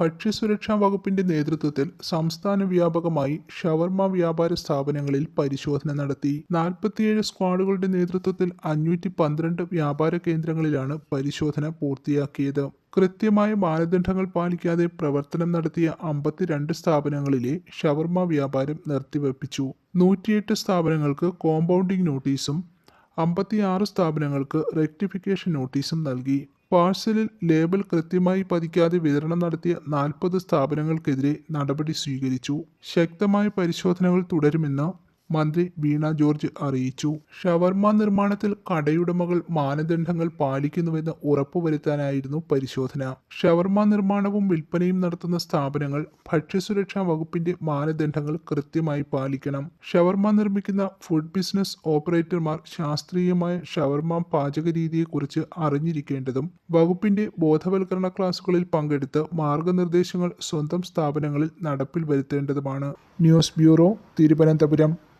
ഭക്ഷ്യസുരക്ഷാ വകുപ്പിന്റെ നേതൃത്വത്തിൽ സംസ്ഥാന വ്യാപകമായി ഷവർമ വ്യാപാര സ്ഥാപനങ്ങളിൽ പരിശോധന നടത്തി. നാൽപ്പത്തിയേഴ് സ്ക്വാഡുകളുടെ നേതൃത്വത്തിൽ അഞ്ഞൂറ്റി പന്ത്രണ്ട് വ്യാപാര കേന്ദ്രങ്ങളിലാണ് പരിശോധന പൂർത്തിയാക്കിയത്. കൃത്യമായ മാനദണ്ഡങ്ങൾ പാലിക്കാതെ പ്രവർത്തനം നടത്തിയ അമ്പത്തിരണ്ട് സ്ഥാപനങ്ങളിലെ ഷവർമ വ്യാപാരം നിർത്തിവെപ്പിച്ചു. നൂറ്റിയെട്ട് സ്ഥാപനങ്ങൾക്ക് കോമ്പൗണ്ടിംഗ് നോട്ടീസും അമ്പത്തിയാറ് സ്ഥാപനങ്ങൾക്ക് റെക്ടിഫിക്കേഷൻ നോട്ടീസും നൽകി. പാഴ്സലിൽ ലേബൽ കൃത്യമായി പതിക്കാതെ വിതരണം നടത്തിയ നാൽപ്പത് സ്ഥാപനങ്ങൾക്കെതിരെ നടപടി സ്വീകരിച്ചു. ശക്തമായ പരിശോധനകൾ തുടരുമെന്ന് മന്ത്രി വീണ ജോർജ് അറിയിച്ചു. ഷവർമ നിർമ്മാണത്തിൽ കടയുടമകൾ മാനദണ്ഡങ്ങൾ പാലിക്കുന്നുവെന്ന് ഉറപ്പുവരുത്താനായിരുന്നു പരിശോധന. ഷവർമ നിർമ്മാണവും വിൽപ്പനയും നടത്തുന്ന സ്ഥാപനങ്ങൾ ഭക്ഷ്യസുരക്ഷാ വകുപ്പിന്റെ മാനദണ്ഡങ്ങൾ കൃത്യമായി പാലിക്കണം. ഷവർമ നിർമ്മിക്കുന്ന ഫുഡ് ബിസിനസ് ഓപ്പറേറ്റർമാർ ശാസ്ത്രീയമായ ഷവർമ പാചക രീതിയെക്കുറിച്ച് അറിഞ്ഞിരിക്കേണ്ടതും വകുപ്പിന്റെ ബോധവൽക്കരണ ക്ലാസുകളിൽ പങ്കെടുത്ത് മാർഗനിർദ്ദേശങ്ങൾ സ്വന്തം സ്ഥാപനങ്ങളിൽ നടപ്പിൽ വരുത്തേണ്ടതുമാണ്. News bureau Thiruvananthapuram.